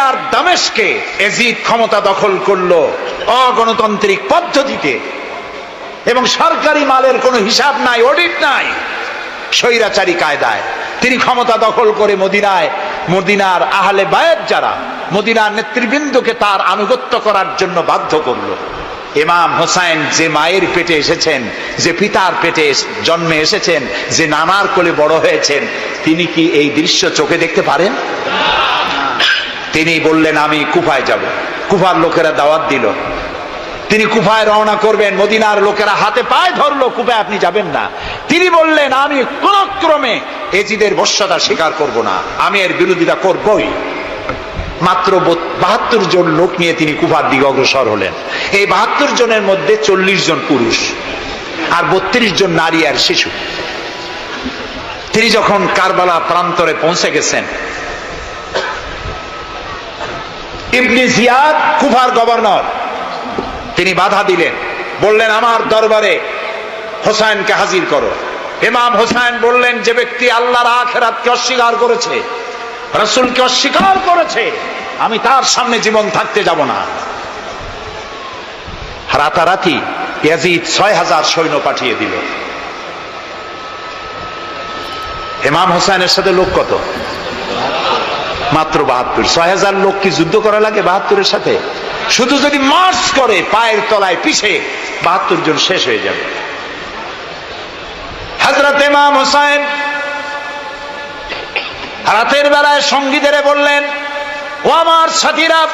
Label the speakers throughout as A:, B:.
A: সিরিয়ার দামেশকে এজিদ ক্ষমতা দখল করল অগণতান্ত্রিক পদ্ধতিতে। এবং সরকারি মালের কোনো হিসাব নাই অডিট নাই। স্বৈরাচারী কায়দায়। তিনি ক্ষমতা দখল করে মদিনায়, মদিনার আহলে বায়ের যারা মদিনার নেতৃবৃন্দকে তার আনুগত্য করার জন্য বাধ্য করল। ইমাম হোসাইন যে মায়ের পেটে এসেছেন, যে পিতার পেটে জন্মে এসেছেন, যে নানার কোলে বড় হয়েছেন, তিনি কি এই দৃশ্য চোখে দেখতে পারেন? তিনি বললেন, আমি কুফায় যাব। কুফার লোকেরা দাওয়াত দিল। তিনি কুফায় রওনা করবেন, মদিনার লোকেরা হাতে পায়ে ধরলো, কুফায় আপনি যাবেন না। তিনি বললেন, আমি কোন ক্রমে এজিদের বশ্যতা স্বীকার করব না। আমি এর বিরোধিতা করবই। মাত্র বাহাত্তর জন লোক নিয়ে তিনি কুফার দিকে অগ্রসর হলেন। এই বাহাত্তর জনের মধ্যে চল্লিশ জন পুরুষ আর বত্রিশ জন নারী আর শিশু। তিনি যখন কারবালা প্রান্তরে পৌঁছে গেছেন ইবনি জিয়াদ কুফার গভর্নর। তিনি বাধা দিলেন। বললেন, আমার দরবারে হোসাইনকে হাজির করো। ইমাম হোসাইন বললেন, যে ব্যক্তি আল্লাহর আখেরাতকে অস্বীকার করেছে, রসুলকে অস্বীকার করেছে, আমি তার সামনে জীবন থাকতে যাব না। রাতারাতি ইয়াজিদ ছয় হাজার সৈন্য পাঠিয়ে দিল। ইমাম হোসাইনের সাথে লোক কত? মাত্র বাহাত্তর। ছয় হাজার লোক কি যুদ্ধ করা লাগে বাহাত্তরের সাথে? শুধু যদি মার্চ করে পায়ের তলায় পিছে বাহাত্তর জন শেষ হয়ে যাবে। হজরত ইমাম হোসাইন রাতের বেলায় সঙ্গীদের বললেন, ও আমার সাথীরা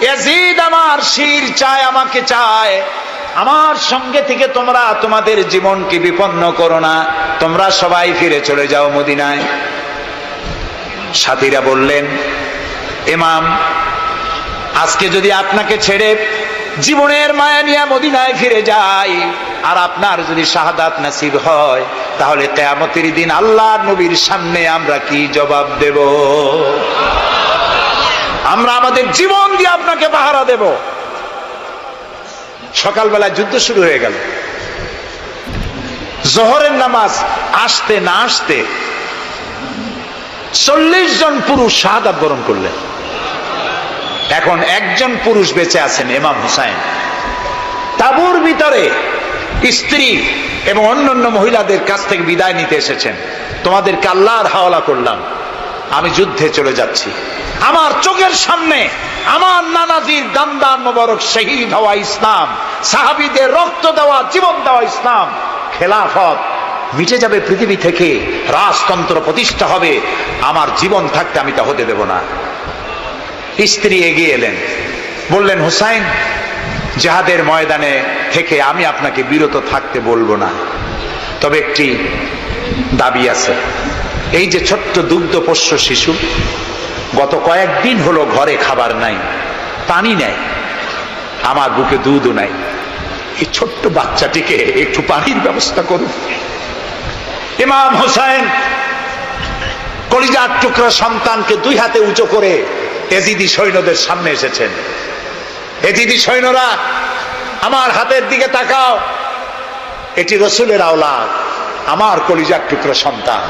A: এজিদ আমার শির চায়, আমাকে চায়। আমার সঙ্গে থেকে তোমরা তোমাদের জীবনকে বিপন্ন করো না। তোমরা সবাই ফিরে চলে যাও মদিনায়। সাথীরা বললেন, ইমাম, আজকে যদি আপনাকে ছেড়ে জীবনের মায়া নিয়ে মদিনায় ফিরে যাই, আর আপনার যদি শাহাদাত নাসিব হয়, তাহলে কেয়ামতের দিন আল্লাহ নবীর সামনে আমরা কি জবাব দেব? আমরা আমাদের জীবন দিয়ে আপনাকে পাহারা দেব। সকালবেলা যুদ্ধ শুরু হয়ে গেল। জহরের নামাজ আসতে না আসতে চল্লিশ জন পুরুষ শাহাদাত বরণ করলেন এখন একজন পুরুষ বেঁচে আছেন এমাম হুসাইন। তাবুর ভিতরে স্ত্রী এবং অন্যান্য মহিলাদের কাছ থেকে বিদায় নিতে এসেছেন। তোমাদেরকে আল্লাহর হাওলা করলাম। আমি যুদ্ধে চলে যাচ্ছি। আমার চোখের সামনে আমার নানাজির দান্দার মোবারক শহীদ হওয়া ইসলাম, সাহাবিদের রক্ত দেওয়া, জীবন দেওয়া ইসলাম, খেলাফত মিটে যাবে পৃথিবী থেকে, রাজতন্ত্র প্রতিষ্ঠা হবে, আমার জীবন থাকতে আমি তা হতে দেব না। স্ত্রী এগিয়ে এলেন। বললেন, হুসাইন, জাহাদের ময়দানে থেকে আমি আপনাকে বিরত থাকতে বলব না। তবে একটি দাবি আছে। এই যে ছোট্ট দুগ্ধ পোষ্য শিশু, গত কয়েকদিন হলো ঘরে খাবার নাই, পানি নেই, আমার বুকে দুধও নাই। এই ছোট্ট বাচ্চাটিকে একটু পানির ব্যবস্থা করুন। ইমাম হোসাইন কলিজার টুকরা সন্তানকে দুই হাতে উঁচু করে এজিদি সৈন্যদের সামনে এসেছেন। এজিদি সৈন্যরা, আমার হাতের দিকে তাকাও। এটি রসুলের আওলাদ, আমার কলিজার টুকরা সন্তান।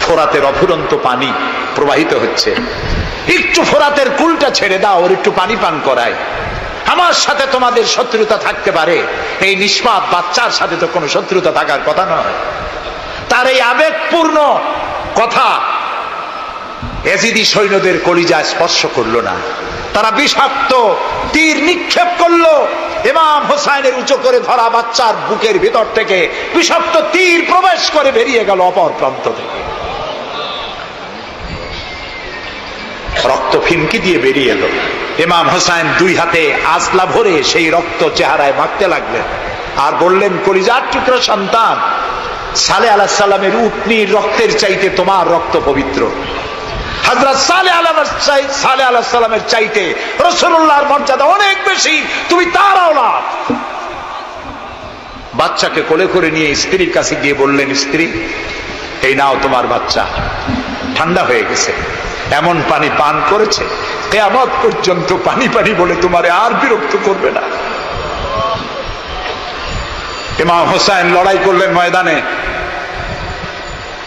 A: ফোরাতের অফুরন্ত পানি প্রবাহিত হচ্ছে। একটু ফোরাতের কুলটা ছেড়ে দাও, ওর একটু পানি পান করায়। আমার সাথে তোমাদের শত্রুতা থাকতে পারে। এই নিষ্পাপ বাচ্চার সাথে তো কোনো শত্রুতা থাকার কথা নয়। তার এই আবেগপূর্ণ কথা এজিদি সৈন্যদের কলিজা স্পর্শ করল না। তারা বিষাক্ত, তীর নিক্ষেপ করল। ইমাম হোসাইনের উঁচু করে ধরা বাচ্চার বুকের ভিতর থেকে বিষাক্ত তীর প্রবেশ করে বেরিয়ে গেল অপর প্রান্ত থেকে। রক্ত ফিনকি দিয়ে বেরিয়ে এলো। ইমাম হোসাইন দুই হাতে আজলা ভরে সেই রক্ত চেহারায় মাখতে লাগলেন আর বললেন, কলিজার টুকরো সন্তান, সালে আলাহ সাল্লামের উটনির রক্তের চাইতে তোমার রক্ত পবিত্র। হাজরত সালে সালে আলাহ চাইতে রসুল্লাহর মর্যাদা অনেক বেশি, তুমি তার আওলাদ। বাচ্চাকে কোলে করে নিয়ে স্ত্রীর কাছে গিয়ে বললেন, স্ত্রী, এই নাও তোমার বাচ্চা, ঠান্ডা হয়ে গেছে। এমন পানি পান করেছে, কেয়ামত পর্যন্ত পানি পানি বলে তোমারে আর বিরক্ত করবে না। ইমাম হোসাইন লড়াই করলেন ময়দানে।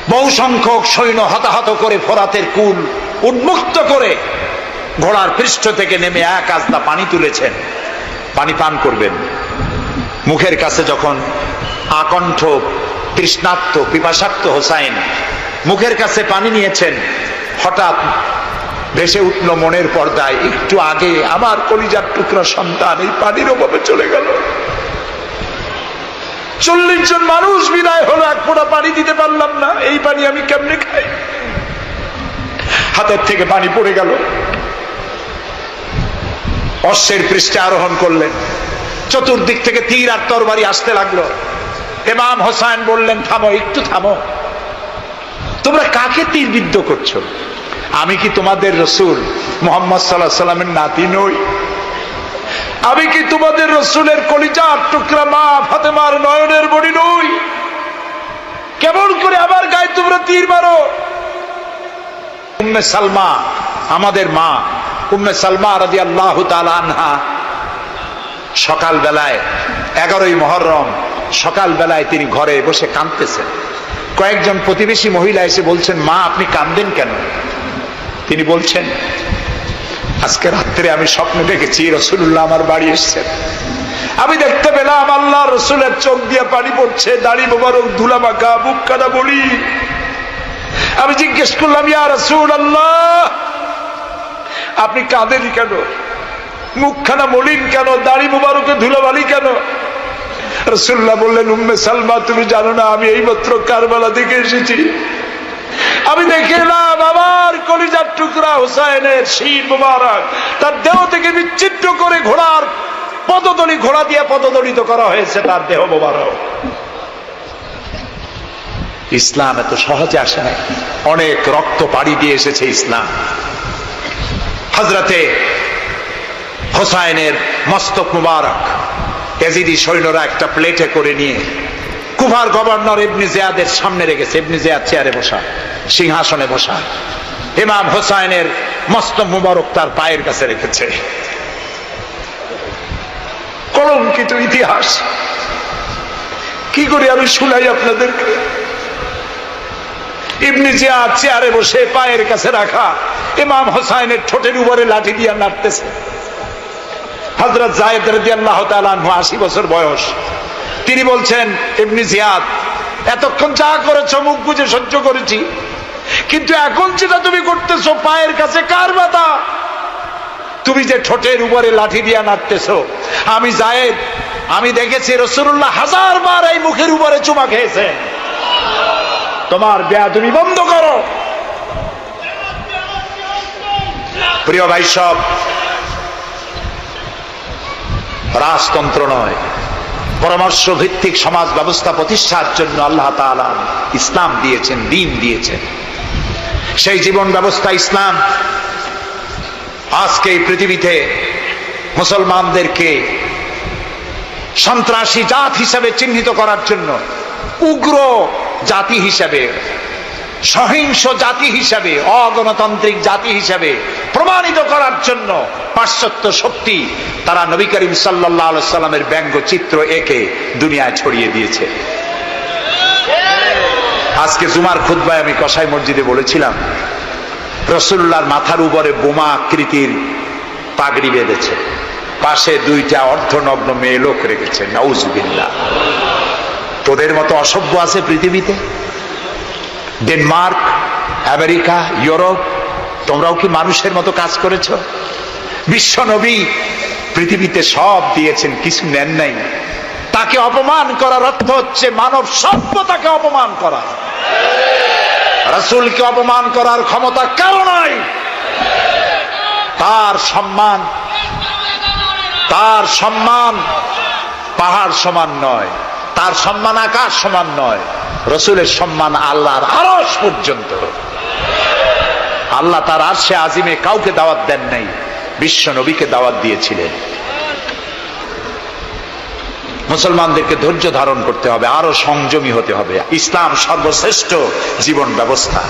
A: বহু সংখ্যক সৈন্য হতাহত করে ফোরাতের কুল উন্মুক্ত করে ঘোড়ার পৃষ্ঠ থেকে নেমে এক আজদা পানি তুলেছেন। পানি পান করবেন। মুখের কাছে যখন আকণ্ঠ তৃষ্ণার্ত পিপাসাক্ত হোসাইন মুখের কাছে পানি নিয়েছেন হঠাৎ ভেসে উঠল মনের পর্দায়। একটু আগে আমার কলিজার টুকরা সন্তান এই পানির অভাবে চলে গেল। চল্লিশ জন মানুষ বিদায় হলো, এক ফোঁটা পানি দিতে পারলাম না। এই পানি আমি কেমনে খাই? হাতের থেকে পানি পড়ে গেল। অশ্বের পৃষ্ঠে আরোহণ করলেন। চতুর্দিক থেকে তীর আর তরবারি আসতে লাগল। এমাম হোসাইন বললেন, থামো, একটু থামো। তোমরা কাকে তীর বিদ্ধ করছ? আমি কি তোমাদের রসুল মোহাম্মদ সাল্লাহ সাল্লামের নাতি নই? আমি কি তোমাদের রসুলের কলিজার টুকরা মা ফাতেমার নয়নের বড়ি নই? কেমন করে আবার গায়ে তোমরা তীর মারো? উম্মে সালমা, আমাদের মা, উম্মে সালমা রাজি আল্লাহ আনহা সকাল বেলায় এগারোই মহরম সকাল বেলায় তিনি ঘরে বসে কাঁদতেছেন। কয়েকজন প্রতিবেশী মহিলা এসে বলছেন, মা, আপনি কান্দেন কেন? তিনি বলছেন, আজকে রাত্রে আমি স্বপ্নে দেখেছি রসুল্লাহ আমার বাড়ি এসছেন। আমি দেখতে পেলাম আল্লাহ রসুলের চোখ দিয়ে পানি পড়ছে, দাড়ি মোবারক, ধুলা মাখা, বুক কাদা বলি আমি জিজ্ঞেস করলাম, ইয়া রসুল আল্লাহ আপনি কাঁদেন কেন? মুখখানা মলিন কেন? দাড়ি মোবারকে ধুলাবালি কেন? রসুল্লাহ বললেন, উম্মে সালমা, তুমি জানো না, আমি এই মাত্র কারবালা থেকে এসেছি। আমি দেখে এলাম আমার কলিজার টুকরা হুসাইনের শীত মুবারক। তার দেহ থেকে বিচ্ছিন্ন করে ঘোড়ার পদদলি ঘোড়া দিয়ে পদদলিত করা হয়েছে তার দেহ মুবারক। ইসলাম এত সহজে আসে না অনেক রক্ত পাড়ি দিয়ে এসেছে ইসলাম। হজরতে হোসাইনের মস্তক মুবারক। এজিদি সৈন্যরা একটা প্লেটে করে নিয়ে কুফার গভর্নর ইবনি জিয়াদের সামনে রেখেছে। ইবনি জিয়াদ চেয়ারে বসা, সিংহাসনে বসা। ইমাম হোসাইনের মস্তক মুবারক তার পায়ের কাছে রেখেছে। কলঙ্কিত ইতিহাস। কি করে আমি শুনাই আপনাদেরকে? ইবনি জিয়াদ চেয়ারে বসে পায়ের কাছে রাখা ইমাম হোসাইনের ঠোঁটের উপরে লাঠি দিয়া নাড়তেছে। হজরত জায়দ রাজি আল্লাহ তালু আশি বছর বয়স। তিনি বলছেন এমনি জিয়াদ, এতক্ষণ যা করেছ মুখ বুঝে সহ্য করেছি। কিন্তু এখন যেটা তুমি করতেছো পায়ের কাছে কার বাতা তুমি যে ঠোঁটের উপরে লাঠি দিয়া নাড়তেছ। আমি জায়েদ আমি দেখেছি রসুল্লাহ হাজার বার এই মুখের উপরে চুমা খেয়েছে। তোমার বেয়া তুমি বন্ধ করো। প্রিয় ভাই সব রাজতন্ত্র নয় পরামর্শ ভিত্তিক সমাজ ব্যবস্থা প্রতিষ্ঠার জন্য আল্লাহ তাআলা ইসলাম দিয়েছেন, দিন দিয়েছেন। সেই জীবন ব্যবস্থা ইসলাম। আজকে এই পৃথিবীতে মুসলমানদেরকে সন্ত্রাসী জাত হিসাবে চিহ্নিত করার জন্য উগ্র জাতি হিসাবে সহিংস জাতি হিসাবে, অগণতান্ত্রিক জাতি হিসাবে প্রমাণিত করার জন্য পাশ্চাত্য শক্তি তারা নবী করিম সাল্লাহ সাল্লামের ব্যঙ্গ চিত্র একে দুনিয়ায় ছড়িয়ে দিয়েছে। আজকে জুমার খুদ্বায় আমি কসাই মসজিদে বলেছিলাম রসুল্লার মাথার উপরে বোমা আকৃতির পাগড়ি বেঁধেছে, পাশে দুইটা অর্ধনগ্ন মেয়ে লোক রেখেছে নৌজবিল্লা তোদের মতো অসভ্য আছে পৃথিবীতে? ডেনমার্ক আমেরিকা ইউরোপ তোমরাও কি মানুষের মতো কাজ করেছ? বিশ্ব নবী পৃথিবীতে সব দিয়েছেন, কিছু নেন নাই। তাকে অপমান করার অর্থ হচ্ছে মানব সভ্যতাকে অপমান করা। রাসূলকে অপমান করার ক্ষমতা কারও নাই। তার সম্মান তার সম্মান পাহাড় সমান নয়, তার সম্মান আকাশ সমান নয়। রসুলের সম্মান আল্লাহর আরস পর্যন্ত। আল্লাহ তার আরশে আজিমে কাউকে দাওয়াত দেন নাই, বিশ্ব নবীকে দাওয়াত দিয়েছিলেন। মুসলমানদেরকে ধৈর্য ধারণ করতে হবে, আরও সংযমী হতে হবে। ইসলাম সর্বশ্রেষ্ঠ জীবন ব্যবস্থা।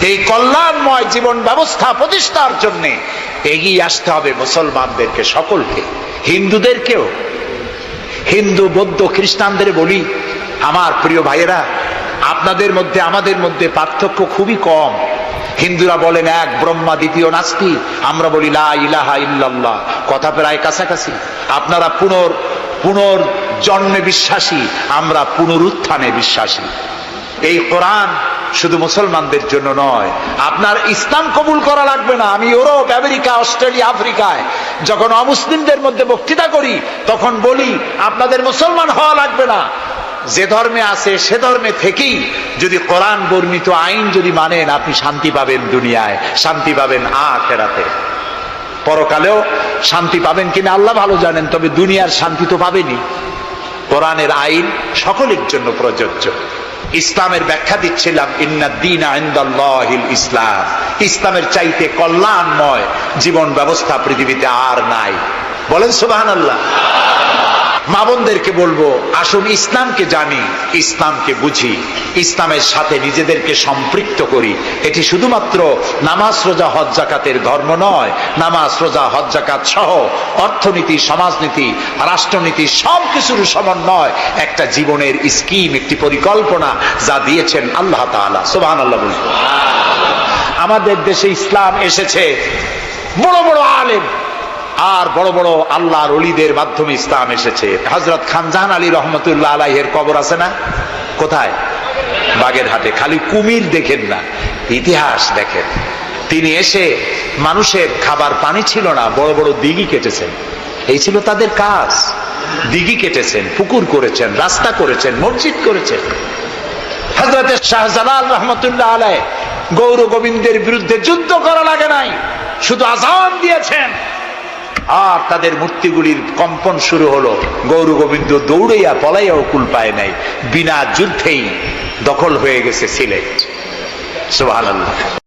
A: এই কল্যাণময় জীবন ব্যবস্থা প্রতিষ্ঠার জন্য এগিয়ে আসতে হবে মুসলমানদেরকে সকলকে, হিন্দুদেরকেও। হিন্দু, বৌদ্ধ, খ্রিস্টানদের বলি, আমার প্রিয় ভাইয়েরা আপনাদের মধ্যে, আমাদের মধ্যে পার্থক্য খুবই কম। হিন্দুরা বলেন, এক ব্রহ্মা, দ্বিতীয় নাস্তি। আমরা বলি, লা ইলাহা ইল্লাল্লাহ। কথা প্রায় কাছাকাছি। আপনারা পুনর পুনর জন্মে বিশ্বাসী, আমরা পুনরুত্থানে বিশ্বাসী। এই কোরআন শুধু মুসলমানদের জন্য নয়, আপনার ইসলাম কবুল করা লাগবে না। আমি ইউরোপ, আমেরিকা, অস্ট্রেলিয়া, আফ্রিকায় যখন অমুসলিমদের মধ্যে বক্তৃতা করি, তখন বলি, আপনাদের মুসলমান হওয়া লাগবে না। যে ধর্মে আছে, সে ধর্মে থেকেই যদি কোরআন বর্ণিত আইন যদি মানেন, আপনি শান্তি পাবেন দুনিয়ায়, শান্তি পাবেন আখেরাতে। পরকালেও শান্তি পাবেন কিনা আল্লাহ ভালো জানেন, তবে দুনিয়ার শান্তি তো পাবেনি কোরআনের আইন সকলের জন্য প্রযোজ্য। ইসলামের ব্যাখ্যা দিচ্ছিলাম ইন্নাদ্দিন আইন্দাল্লাহিল ইসলাম। ইসলামের চাইতে কল্যাণময় জীবন ব্যবস্থা পৃথিবীতে আর নাই। বলেন সুবহানাল্লাহ। মা বোনদেরকে বলব, আসুন ইসলামকে জানি, ইসলামকে বুঝি, ইসলামের সাথে নিজেদেরকে সম্পৃক্ত করি। এটি শুধুমাত্র নামাজ, রোজা, হজ জাকাতের ধর্ম নয়। নামাজ, রোজা, হজ জাকাত সহ অর্থনীতি, সমাজনীতি, রাষ্ট্রনীতি সব কিছুর সমন্বয় একটা জীবনের স্কিম, একটি পরিকল্পনা যা দিয়েছেন আল্লাহ তাআলা। সুবহানাল্লাহ বলব আমাদের দেশে ইসলাম এসেছে। বড় বড় আলেম আর বড় বড় আল্লাহর অলিদের মাধ্যমে ইসলাম এসেছে। হজরত খানজাহান আলী রহমতুল্লাহ আলাইহের কবর আছে না? কোথায়? বাগেরহাটে। খালি কুমির দেখেন না, ইতিহাস দেখেন। তিনি এসে মানুষের খাবার পানি ছিল না, বড় বড় দিঘি কেটেছেন। এই ছিল তাদের কাজ। দিঘি কেটেছেন, পুকুর করেছেন, রাস্তা করেছেন, মসজিদ করেছেন। হজরত শাহজালাল রহমতুল্লাহ আলাই গৌর গোবিন্দের বিরুদ্ধে যুদ্ধ করা লাগে নাই। শুধু আজান দিয়েছেন আর তাদের মূর্তিগুলির কম্পন শুরু হলো। গৌর গোবিন্দ দৌড়াইয়া পলাইয়াও কুল পায় নাই। বিনা যুদ্ধেই দখল হয়ে গেছে সিলেট। সুবহানাল্লাহ।